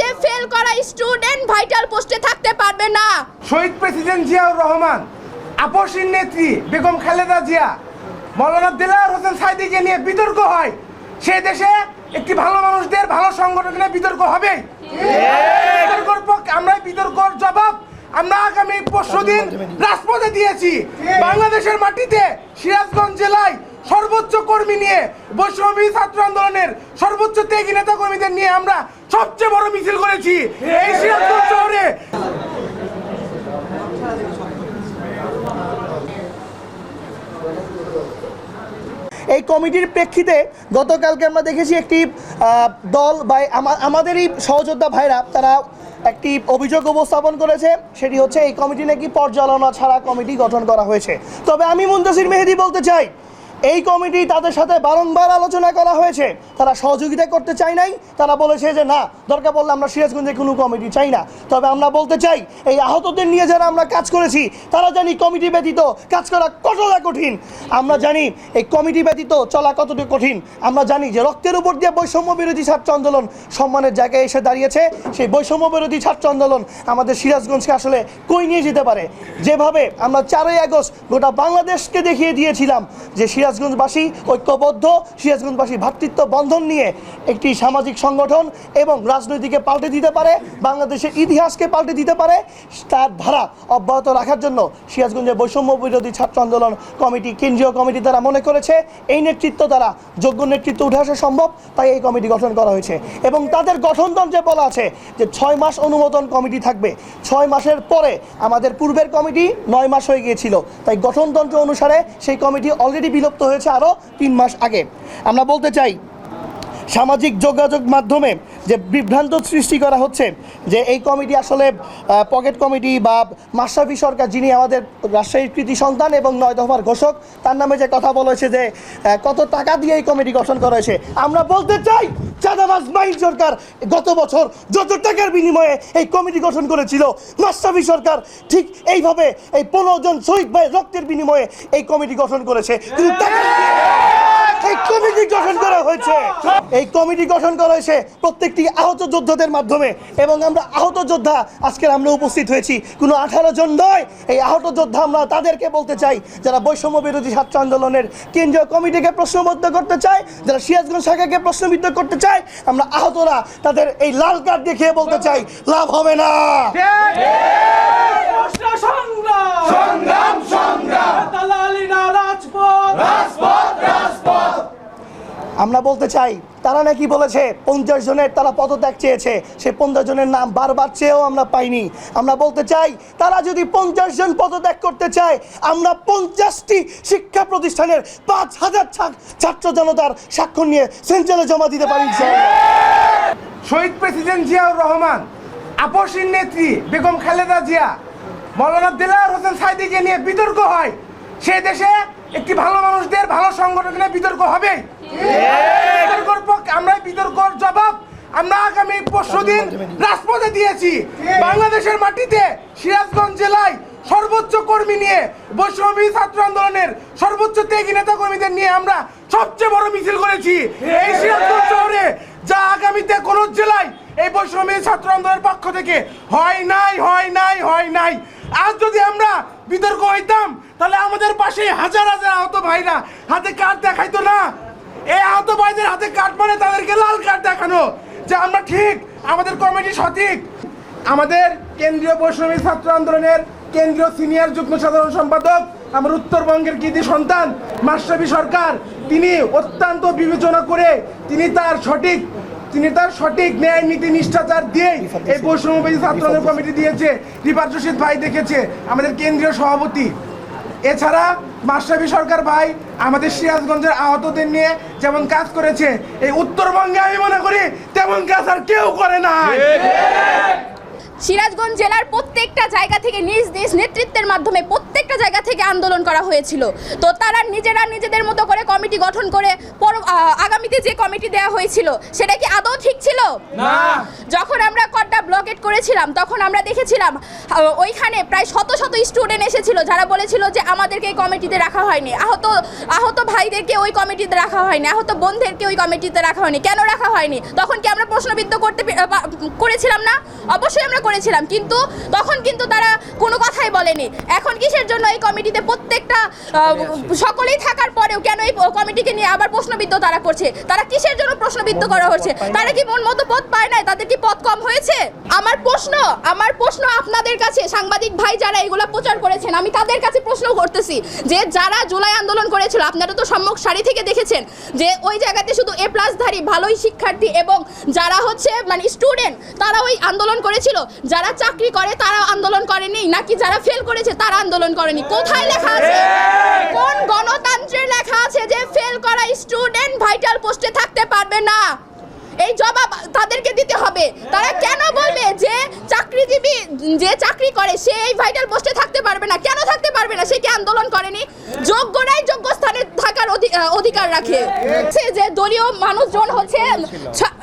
যে ফেল করা student vital পোস্টে থাকতে পারবে না। শহীদ প্রেসিডেন্ট জিয়াউর রহমান আপসীর নেত্রী বেগম খালেদা জিয়া মৌলানা দিলার হোসেন সাইদিকে নিয়ে বিতর্ক হয়। সে দেশে একটি ভালো মানুষদের ভালো সংগঠনের বিতর্ক হবে। বিতর্কর পক্ষে আমরা বিতর্কর জবাব আমরা আগামী পরশু দিন রাজপথে দিয়েছি। বাংলাদেশের মাটিতে সিরাজগঞ্জ জেলায় সর্বোচ্চ কর্মী নিয়ে বৈষম্যী ছাত্র আন্দোলনের সর্বোচ্চ ত্যাগী নেতা কর্মীদের নিয়ে আমরা সবচেয়ে বড় মিছিল করেছি এই শহরে। এই কমিটির প্রেক্ষিতে গতকালকে আমরা দেখেছি একটি দল বা আমা- আমাদেরই সহযোদ্ধা ভাইরা তারা একটি অভিযোগ উপস্থাপন করেছে, সেটি হচ্ছে এই কমিটি নাকি পর্যালোচনা ছাড়া কমিটি গঠন করা হয়েছে। তবে আমি মুন্তাসির মেহেদি বলতে চাই এই কমিটি তাদের সাথে বারংবার আলোচনা করা হয়েছে। তারা সহযোগিতা করতে চায় নাই। তারা বলেছে যে, না, দরকার পড়লে আমরা সিরাজগঞ্জে কোনো কমিটি চাই না। তবে আমরা বলতে চাই, এই আহতদের নিয়ে যারা আমরা কাজ করেছি, তারা জানি কমিটি ব্যতীত কাজ করা কতটা কঠিন। আমরা জানি এই কমিটি ব্যতীত চলা কতটা কঠিন। আমরা জানি যে রক্তের উপর দিয়ে বৈষম্য বিরোধী ছাত্র আন্দোলন সম্মানের জায়গায় এসে দাঁড়িয়েছে। সেই বৈষম্য বিরোধী ছাত্র আন্দোলন আমাদের সিরাজগঞ্জকে আসলে কই নিয়ে যেতে পারে? যেভাবে আমরা চারই আগস্ট গোটা বাংলাদেশকে দেখিয়ে দিয়েছিলাম যে সিরাজগঞ্জবাসী ঐক্যবদ্ধ, সিরাজগঞ্জবাসী ভ্রাতৃত্ব বন্ধন নিয়ে একটি সামাজিক সংগঠন এবং রাজনৈতিকে পাল্টে দিতে পারে, বাংলাদেশের ইতিহাসকে পাল্টে দিতে পারে, তার ধারা অব্যাহত রাখার জন্য সিরাজগঞ্জের বৈষম্য বিরোধী ছাত্র আন্দোলন কমিটি, কেন্দ্রীয় কমিটি তারা মনে করেছে, এই নেতৃত্ব দ্বারা যোগ্য নেতৃত্ব উঠে আসা সম্ভব, তাই এই কমিটি গঠন করা হয়েছে। এবং তাদের গঠনতন্ত্রে বলা আছে যে ছয় মাস অনুমোদন কমিটি থাকবে, ছয় মাসের পরে আমাদের পূর্বের কমিটি নয় মাস হয়ে গিয়েছিল, তাই গঠনতন্ত্র অনুসারে সেই কমিটি অলরেডি বিলুপ্ত হয়েছে আরও তিন মাস আগে। আমরা বলতে চাই সামাজিক যোগাযোগ মাধ্যমে যে বিভ্রান্ত সৃষ্টি করা হচ্ছে, যে এই কমিটি আসলে পকেট কমিটি বা মাশরাফি সরকার যিনি আমাদের রাজশাহীর কৃতি সন্তান এবং নয় দফার ঘোষক, তার নামে যে কথা বলেছে যে কত টাকা দিয়ে এই কমিটি গঠন করা হয়েছে, আমরা বলতে চাই সরকার গত বছর যত টাকার বিনিময়ে এই কমিটি গঠন করেছিল, মাশরাফি সরকার ঠিক এইভাবে এই পনেরো জন শহীদ ভাই রক্তের বিনিময়ে এই কমিটি গঠন করেছে। কিন্তু টাকা এই কমিটি গঠন করা হয়েছে। এই কমিটি গঠন করা হয়েছে প্রত্যেকটি আহত যোদ্ধাদের মাধ্যমে এবং আমরা আহত যোদ্ধা আজকে আমরা উপস্থিত হয়েছি। কোনো আঠারো জন নয় এই আহত যোদ্ধা আমরা তাদেরকে বলতে চাই যারা বৈষম্য বিরোধী ছাত্র আন্দোলনের কেন্দ্রীয় কমিটিকে প্রশ্নবদ্ধ করতে চায় যারা সিরাজগঞ্জ শাখাকে প্রশ্নবিদ্ধ করতে চায় আমরা আহতরা তাদের এই লাল কার্ড দেখিয়ে বলতে চাই লাভ হবে না। সংগ্রাম সংগ্রাম। আমরা বলতে চাই, তারা নাকি বলেছে পঞ্চাশ জনের তারা পদত্যাগ চেয়েছে, সে পঞ্চাশ জনের নাম বারবার চেয়েও আমরা পাইনি। আমরা বলতে চাই, তারা যদি পঞ্চাশ জন পদত্যাগ করতে চায়, আমরা পঞ্চাশটি শিক্ষা প্রতিষ্ঠানের পাঁচ হাজার ছাত্র জনতার স্বাক্ষর নিয়ে সেন্ট্রালে জমা দিতে পারি। শহীদ প্রেসিডেন্ট জিয়াউর রহমান, আপসীর নেত্রী বেগম খালেদা জিয়া, মৌলানা দিলার হোসেন সাইদিকে নিয়ে বিতর্ক হয়। সে দেশে একটি ভালো মানুষদের, ভালো সংগঠনের বিতর্ক হবে বিতর্কর পক্ষে আমরা বিতর্কর জবাব আমরা আগামী পরশু দিন রাজপথে দিয়েছি। বাংলাদেশের মাটিতে সিরাজগঞ্জ জেলায় সর্বোচ্চ কর্মী নিয়ে বৈষম্যী ছাত্র আন্দোলনের সর্বোচ্চ ত্যাগী নেতা কর্মীদের নিয়ে আমরা সবচেয়ে বড় মিছিল করেছি। এই সিরাজগঞ্জ শহরে যা আগামীতে কোন জেলায় এই বৈষম্যী ছাত্র আন্দোলনের পক্ষ থেকে হয় নাই হয় নাই হয় নাই। আজ যদি আমরা বিতর্ক হইতাম তাহলে আমাদের পাশে হাজার হাজার আহত ভাইরা হাতে কার্ড দেখাইতো না। এই আহত ভাইদের হাতে কার্ড মানে তাদেরকে লাল কার্ড দেখানো। যে আমরা ঠিক, আমাদের কমিটি সঠিক। আমাদের কেন্দ্রীয় বৈষম্যী ছাত্র আন্দোলনের কেন্দ্রীয় সিনিয়র যুগ্ম সাধারণ সম্পাদক, আমার উত্তরবঙ্গের কৃতি সন্তান মাস্টাবি সরকার, তিনি অত্যন্ত বিবেচনা করে তিনি তার সঠিক, তিনি তার সঠিক ন্যায়, নীতি, নিষ্ঠাচার দিয়েই এই বৈষম্যবাদী ছাত্র কমিটি দিয়েছে। রিপার ভাই দেখেছে, আমাদের কেন্দ্রীয় সভাপতি। এছাড়া মাস্টাবি সরকার ভাই আমাদের সিরাজগঞ্জের আহতদের নিয়ে যেমন কাজ করেছে এই উত্তরবঙ্গে আমি মনে করি তেমন কাজ আর কেউ করে না সিরাজগঞ্জ জেলার প্রত্যেকটা জায়গা থেকে নিজ নিজ নেতৃত্বের মাধ্যমে প্রত্যেকটা জায়গা থেকে আন্দোলন করা হয়েছিল। তো তারা নিজেরা নিজেদের মতো করে কমিটি গঠন করে আগামীতে যে কমিটি দেওয়া হয়েছিল সেটা কি আদৌ ঠিক ছিল? যখন আমরা কড্ডা ব্লকেট করেছিলাম তখন আমরা দেখেছিলাম ওইখানে প্রায় শত শত স্টুডেন্ট এসেছিল যারা বলেছিল যে আমাদেরকে এই কমিটিতে রাখা হয়নি। আহত আহত ভাইদেরকে ওই কমিটিতে রাখা হয়নি আহত বোনদেরকে ওই কমিটিতে রাখা হয়নি। কেন রাখা হয়নি? তখন কি আমরা প্রশ্নবিদ্ধ করতে করেছিলাম না? অবশ্যই আমরা করেছিলাম কিন্তু তখন কিন্তু তারা কোনো কথাই বলেনি। এখন কিসের জন্য এই কমিটিতে প্রত্যেকটা সকলেই থাকার পরেও কেন এই কমিটিকে নিয়ে আবার প্রশ্নবিদ্ধ তারা করছে? তারা কিসের জন্য প্রশ্নবিদ্ধ করা হচ্ছে? তারা কি মন মতো পদ পায় নাই? তাদের কি পদ কম হয়েছে? আমার প্রশ্ন আমার প্রশ্ন আপনাদের কাছে সাংবাদিক ভাই যারা এগুলো প্রচার করেছেন আমি তাদের কাছে প্রশ্ন করতেছি যে যারা জুলাই আন্দোলন করেছিল আপনারা তো সম্মুখ সারি থেকে দেখেছেন যে ওই জায়গাতে শুধু এ প্লাসধারী ভালোই শিক্ষার্থী এবং যারা হচ্ছে মানে স্টুডেন্ট তারা ওই আন্দোলন করেছিল। যারা চাকরি করে তারা আন্দোলন করেনি। নাকি যারা ফেল করেছে তারা আন্দোলন করেনি। কোথায় লেখা আছে? কোন গণতন্ত্রে লেখা আছে যে ফেল করা স্টুডেন্ট ভাইটাল পোস্টে থাকতে পারবে না? এই জবাব তাদেরকে দিতে হবে। তারা কেন বলবে যে চাকরিজীবী যে চাকরি করে, সে এই ভাইটাল পোস্টে থাকতে পারবে না। কেন থাকতে পারবে না? সে কি আন্দোলন করেনি? যোগ্যরাই যোগ্য স্থানে থাকার অধি- অধিকার রাখে। যে দলীয় মানুষজন হচ্ছে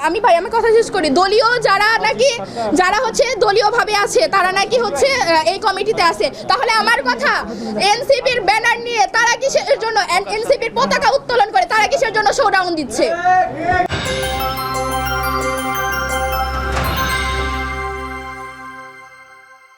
আমি ভাই, আমি কথা শেষ করি। দলীয় যারা নাকি, যারা হচ্ছে দলীয় ভাবে আছে, তারা নাকি হচ্ছে এই কমিটিতে আছে। তাহলে আমার কথা, এনসিপির ব্যানার নিয়ে তারা কিসের জন্য এনসিপির পতাকা উত্তোলন করে, তারা কিসের জন্য শোডাউন দিচ্ছে?